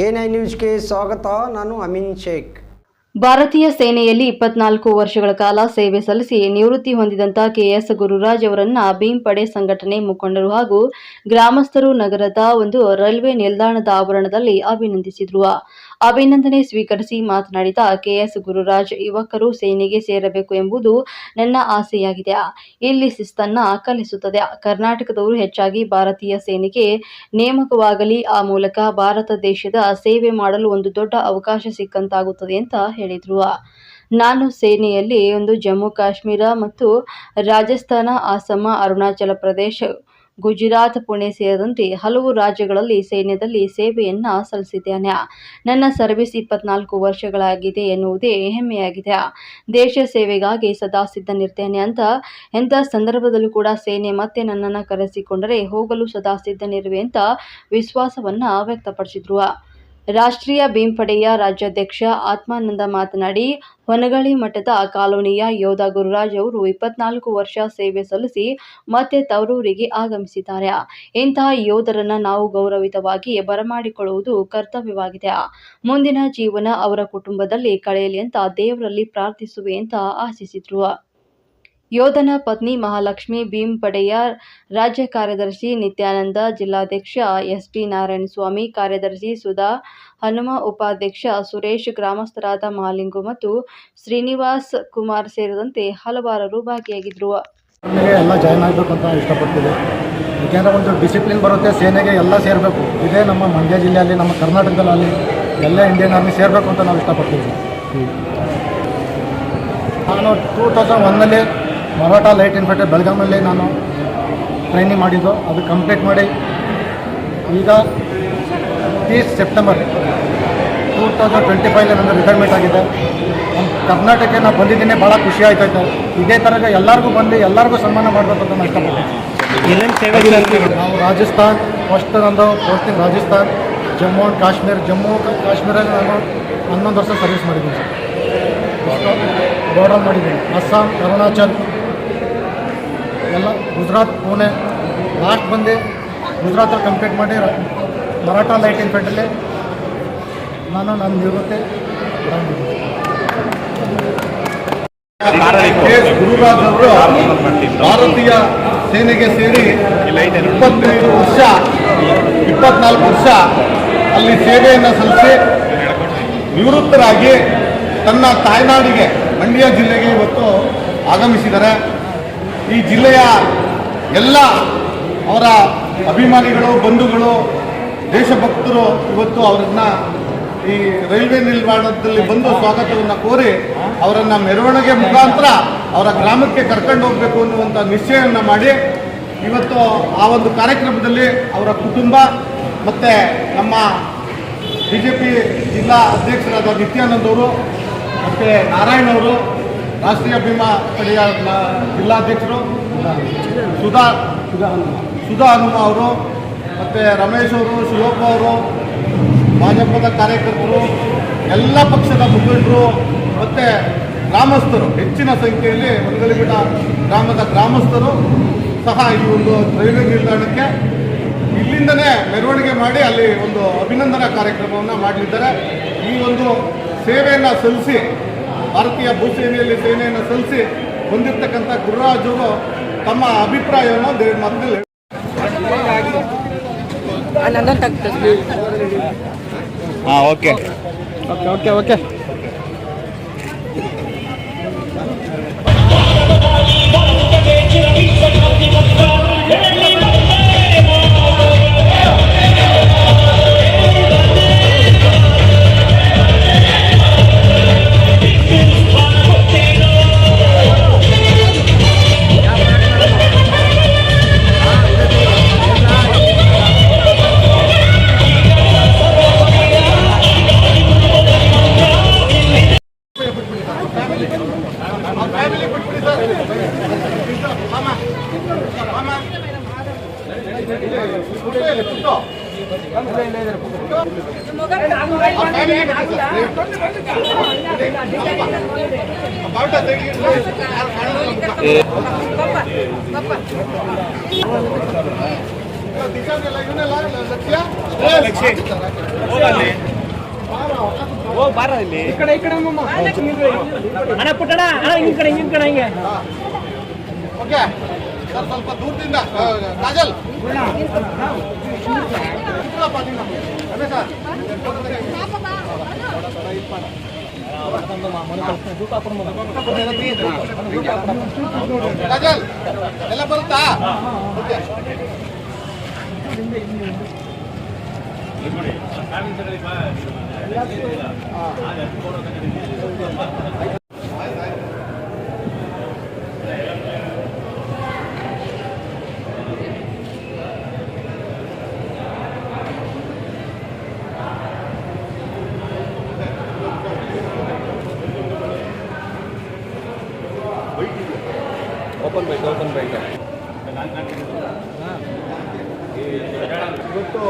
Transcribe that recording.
I ನ್ಯೂಸ್ಗೆ ಸ್ವಾಗತ, ನಾನು ಅಮಿನ್ ಶೇಖ್. ಭಾರತೀಯ ಸೇನೆಯಲ್ಲಿ ಇಪ್ಪತ್ನಾಲ್ಕು ವರ್ಷಗಳ ಕಾಲ ಸೇವೆ ಸಲ್ಲಿಸಿ ನಿವೃತ್ತಿ ಹೊಂದಿದಂತ ಕೆಎಸ್ ಗುರುರಾಜ್ ಅವರನ್ನ ಭೀಂಪಡೆ ಪಡೆ ಸಂಘಟನೆ ಮುಖಂಡರು ಹಾಗೂ ಗ್ರಾಮಸ್ಥರು ನಗರದ ಒಂದು ರೈಲ್ವೆ ನಿಲ್ದಾಣದ ಆವರಣದಲ್ಲಿ ಅಭಿನಂದಿಸಿದ್ರು. ಅಭಿನಂದನೆ ಸ್ವೀಕರಿಸಿ ಮಾತನಾಡಿದ ಕೆಎಸ್ ಗುರುರಾಜ್, ಯುವಕರು ಸೇನೆಗೆ ಸೇರಬೇಕು ಎಂಬುದು ನನ್ನ ಆಸೆಯಾಗಿದೆ. ಇಲ್ಲಿ ಶಿಸ್ತನ್ನ ಕಲಿಸುತ್ತದೆ. ಕರ್ನಾಟಕದವರು ಹೆಚ್ಚಾಗಿ ಭಾರತೀಯ ಸೇನೆಗೆ ನೇಮಕವಾಗಲಿ, ಆ ಮೂಲಕ ಭಾರತ ದೇಶದ ಸೇವೆ ಮಾಡಲು ಒಂದು ದೊಡ್ಡ ಅವಕಾಶ ಸಿಕ್ಕಂತಾಗುತ್ತದೆ ಅಂತ ಹೇಳಿದ್ರು. ನಾನು ಸೇನೆಯಲ್ಲಿ ಒಂದು ಜಮ್ಮು, ಕಾಶ್ಮೀರ ಮತ್ತು ರಾಜಸ್ಥಾನ, ಅಸ್ಸಾಂ, ಅರುಣಾಚಲ ಪ್ರದೇಶ ಗುಜರಾತ್, ಪುಣೆ ಸೇರಿದಂತೆ ಹಲವು ರಾಜ್ಯಗಳಲ್ಲಿ ಸೈನ್ಯದಲ್ಲಿ ಸೇವೆಯನ್ನ ಸಲ್ಲಿಸಿದ್ದೇನೆ. ನನ್ನ ಸರ್ವಿಸ್ ಇಪ್ಪತ್ನಾಲ್ಕು ವರ್ಷಗಳಾಗಿದೆ ಎನ್ನುವುದೇ ಹೆಮ್ಮೆಯಾಗಿದೆ. ದೇಶ ಸೇವೆಗಾಗಿ ಸದಾ ಸಿದ್ಧನಿರ್ತೇನೆ ಅಂತ, ಎಂಥ ಸಂದರ್ಭದಲ್ಲೂ ಕೂಡ ಸೇನೆ ಮತ್ತೆ ನನ್ನನ್ನು ಕರೆಸಿಕೊಂಡರೆ ಹೋಗಲು ಸದಾ ಸಿದ್ಧನಿರುವೆ ಅಂತ ವಿಶ್ವಾಸವನ್ನು ವ್ಯಕ್ತಪಡಿಸಿದ್ರು. ರಾಷ್ಟ್ರೀಯ ಭೀಂಪಡೆಯ ರಾಜ್ಯಾಧ್ಯಕ್ಷ ಆತ್ಮಾನಂದ ಮಾತನಾಡಿ, ಹೊನಗಳಿ ಮಠದ ಕಾಲೋನಿಯ ಯೋಧ ಗುರುರಾಜ್ ಅವರು ಇಪ್ಪತ್ನಾಲ್ಕು ವರ್ಷ ಸೇವೆ ಸಲ್ಲಿಸಿ ಮತ್ತೆ ತವರೂರಿಗೆ ಆಗಮಿಸಿದ್ದಾರೆ. ಇಂತಹ ಯೋಧರನ್ನ ನಾವು ಗೌರವಿತವಾಗಿ ಬರಮಾಡಿಕೊಳ್ಳುವುದು ಕರ್ತವ್ಯವಾಗಿದೆ. ಮುಂದಿನ ಜೀವನ ಅವರ ಕುಟುಂಬದಲ್ಲಿ ಕಳೆಯಲಿ ಅಂತ ದೇವರಲ್ಲಿ ಪ್ರಾರ್ಥಿಸುವೆ ಅಂತ ಆಶಿಸಿದ್ರು. ಯೋಧನ ಪತ್ನಿ ಮಹಾಲಕ್ಷ್ಮಿ ಭೀಮ್ ಪಡೆಯ ರಾಜ್ಯ ಕಾರ್ಯದರ್ಶಿ ನಿತ್ಯಾನಂದ, ಜಿಲ್ಲಾಧ್ಯಕ್ಷ ಎಸ್ ಎಸ್ಪಿ ನಾರಾಯಣಸ್ವಾಮಿ, ಕಾರ್ಯದರ್ಶಿ ಸುಧಾ, ಹನುಮ ಉಪಾಧ್ಯಕ್ಷ ಸುರೇಶ್, ಗ್ರಾಮಸ್ಥರಾದ ಮಹಾಲಿಂಗು ಮತ್ತು ಶ್ರೀನಿವಾಸ್ ಕುಮಾರ್ ಸೇರಿದಂತೆ ಹಲವಾರರು ಭಾಗಿಯಾಗಿದ್ದರು ಎಲ್ಲ ಜಾಯ್ನ್ ಆಗಬೇಕು ಅಂತ ಇಷ್ಟಪಡ್ತೀವಿ ಯಾಕೆಂದರೆ ಒಂದು ಡಿಸಿಪ್ಲಿನ್ ಬರುತ್ತೆ, ಸೇನೆಗೆ ಎಲ್ಲ ಸೇರಬೇಕು. ಇದೇ ನಮ್ಮ ಮಂಡ್ಯ ಜಿಲ್ಲೆಯಲ್ಲಿ, ನಮ್ಮ ಕರ್ನಾಟಕದಲ್ಲಿ ಎಲ್ಲ ಇಂಡಿಯನ್ ಆರ್ಮಿ ಸೇರಬೇಕು ಅಂತ ನಾವು ಇಷ್ಟಪಡ್ತೀವಿ. ನಾನು ಟೂ ತೌಸಂಡ್ ಒನ್ನಲ್ಲಿ ಮರಾಠ ಲೈಟ್ ಇನ್ಫೆಂಟ್ರಿ ಬೆಳಗಾಮಲ್ಲಿ ನಾನು ಟ್ರೈನಿಂಗ್ ಮಾಡಿದ್ದು ಅದು ಕಂಪ್ಲೀಟ್ ಮಾಡಿ ಈಗ ತೀಸ್ September two thousand twenty five ನನ್ನ ರಿಟೈರ್ಮೆಂಟ್ ಆಗಿದೆ. ಕರ್ನಾಟಕ ಕರ್ನಾಟಕಕ್ಕೆ ನಾನು ಬಂದಿದ್ದೀನಿ ಭಾಳ ಖುಷಿ ಆಯ್ತಾಯ್ತು ಇದೇ ಥರ ಎಲ್ಲರಿಗೂ ಬಂದು ಎಲ್ಲರಿಗೂ ಸನ್ಮಾನ ಮಾಡಬೇಕು ಅಂತ ನಾನು ಇಷ್ಟಪಡ್ತೀನಿ. ನಾವು ರಾಜಸ್ಥಾನ್ ಫಸ್ಟ್ ನಂದು ಪೋಸ್ಟಿಂಗ್ ರಾಜಸ್ಥಾನ್ ಜಮ್ಮು ಆ್ಯಂಡ್ ಕಾಶ್ಮೀರ್ ಜಮ್ಮು ಕಾಶ್ಮೀರಲ್ಲಿ ನಾನು ಹನ್ನೊಂದು ವರ್ಷ ಸರ್ವಿಸ್ ಮಾಡಿದ್ದೀನಿ. ಸರ್ ಬಾರ್ಡರ್ ಮಾಡಿದ್ದೀನಿ. ಅಸ್ಸಾಂ ಅರುಣಾಚಲ್ ಎಲ್ಲ ಗುಜರಾತ್, ಪುಣೆ ಲಾಸ್ಟ್ ಬಂದು ಗುಜರಾತಲ್ಲಿ ಕಂಪ್ಲೀಟ್ ಮಾಡಿ ಮರಾಠ ಲೈಟ್ ಇನ್ಫೆಂಟ್ರಲ್ಲಿ ನಾನು ನನ್ನ ನಿವೃತ್ತಿ ಗುರುರಾಜವರು ಭಾರತೀಯ ಸೇನೆಗೆ ಸೇರಿ ಇಪ್ಪತ್ತೈದು ವರ್ಷ, ಇಪ್ಪತ್ನಾಲ್ಕು ವರ್ಷ ಅಲ್ಲಿ ಸೇವೆಯನ್ನು ಸಲ್ಲಿಸಿ ನಿವೃತ್ತರಾಗಿ ತನ್ನ ತಾಯ್ನಾಡಿಗೆ, ಮಂಡ್ಯ ಜಿಲ್ಲೆಗೆ ಇವತ್ತು ಆಗಮಿಸಿದ್ದಾರೆ. ಈ ಜಿಲ್ಲೆಯ ಎಲ್ಲ ಅವರ ಅಭಿಮಾನಿಗಳು, ಬಂಧುಗಳು, ದೇಶಭಕ್ತರು ಇವತ್ತು ಅವರನ್ನ ಈ ರೈಲ್ವೆ ನಿಲ್ದಾಣದಲ್ಲಿ ಬಂದು ಸ್ವಾಗತವನ್ನು ಕೋರಿ ಅವರನ್ನು ಮೆರವಣಿಗೆ ಮುಖಾಂತರ ಅವರ ಗ್ರಾಮಕ್ಕೆ ಕರ್ಕೊಂಡು ಹೋಗಬೇಕು ಅನ್ನುವಂಥ ನಿಶ್ಚಯವನ್ನು ಮಾಡಿ ಇವತ್ತು ಆ ಒಂದು ಕಾರ್ಯಕ್ರಮದಲ್ಲಿ ಅವರ ಕುಟುಂಬ ಮತ್ತು ನಮ್ಮ ಬಿ ಜೆ ಪಿ ಜಿಲ್ಲಾ ಅಧ್ಯಕ್ಷರಾದ ನಿತ್ಯಾನಂದ್ ಅವರು ಮತ್ತು ನಾರಾಯಣ್ ಅವರು ರಾಷ್ಟ್ರೀಯ ಭೀಮಾ ಪಡೆಯ ಜಿಲ್ಲಾಧ್ಯಕ್ಷರು ಸುಧಾ ಸುಧಾ ಹನುಮ ಅವರು ಮತ್ತು ರಮೇಶ್ ಅವರು, ಶಿವಪ್ಪ ಅವರು, ಭಾಜಪದ ಕಾರ್ಯಕರ್ತರು, ಎಲ್ಲ ಪಕ್ಷದ ಮುಖಂಡರು ಮತ್ತು ಗ್ರಾಮಸ್ಥರು, ಹೆಚ್ಚಿನ ಸಂಖ್ಯೆಯಲ್ಲಿ ಹೊಲಗಲಿಬಿಡ ಗ್ರಾಮದ ಗ್ರಾಮಸ್ಥರು ಸಹ ಈ ಒಂದು ರೈಲ್ವೆ ನಿಲ್ದಾಣಕ್ಕೆ ಇಲ್ಲಿಂದನೇ ಮೆರವಣಿಗೆ ಮಾಡಿ ಅಲ್ಲಿ ಒಂದು ಅಭಿನಂದನಾ ಕಾರ್ಯಕ್ರಮವನ್ನು ಮಾಡಲಿದ್ದಾರೆ. ಈ ಒಂದು ಸೇವೆಯನ್ನು ಸಲ್ಲಿಸಿ ಭಾರತೀಯ ಭೂಸೇನೆಯಲ್ಲಿ ಸೇನೆಯನ್ನು ಸಲ್ಲಿಸಿ ಹೊಂದಿರ್ತಕ್ಕಂಥ ಗುರುರಾಜರು ತಮ್ಮ ಅಭಿಪ್ರಾಯವನ್ನು ದೇವ್ರ ಮಾತಿನಲ್ಲಿ ಹಾಂ ಓಕೆ. Okay okay okay. ಲಕ್ಷ್ಯ ಹೋಗ್ ಬಾರ ಇಲ್ಲಿ ಅಣ್ಣ ಪುಟ್ಟಣ ಅಣ್ಣ ಹಿಂಗ್ ಕಡೆ ಹಿಂಗ್ ಕಡೆ ಹಿಂಗೆ ಓಕೆ ಸರ್ ಸ್ವಲ್ಪ ದೂರದಿಂದ ಆ, ಕಾಜಲ್ ಕೂತ್ಕೊಳ್ಳಪ್ಪ ನೀನು. ರಮೇಶ ಕಾಜಲ್ ಎಲ್ಲ ಬರುತ್ತಾ ಓಕೆ ಇವತ್ತು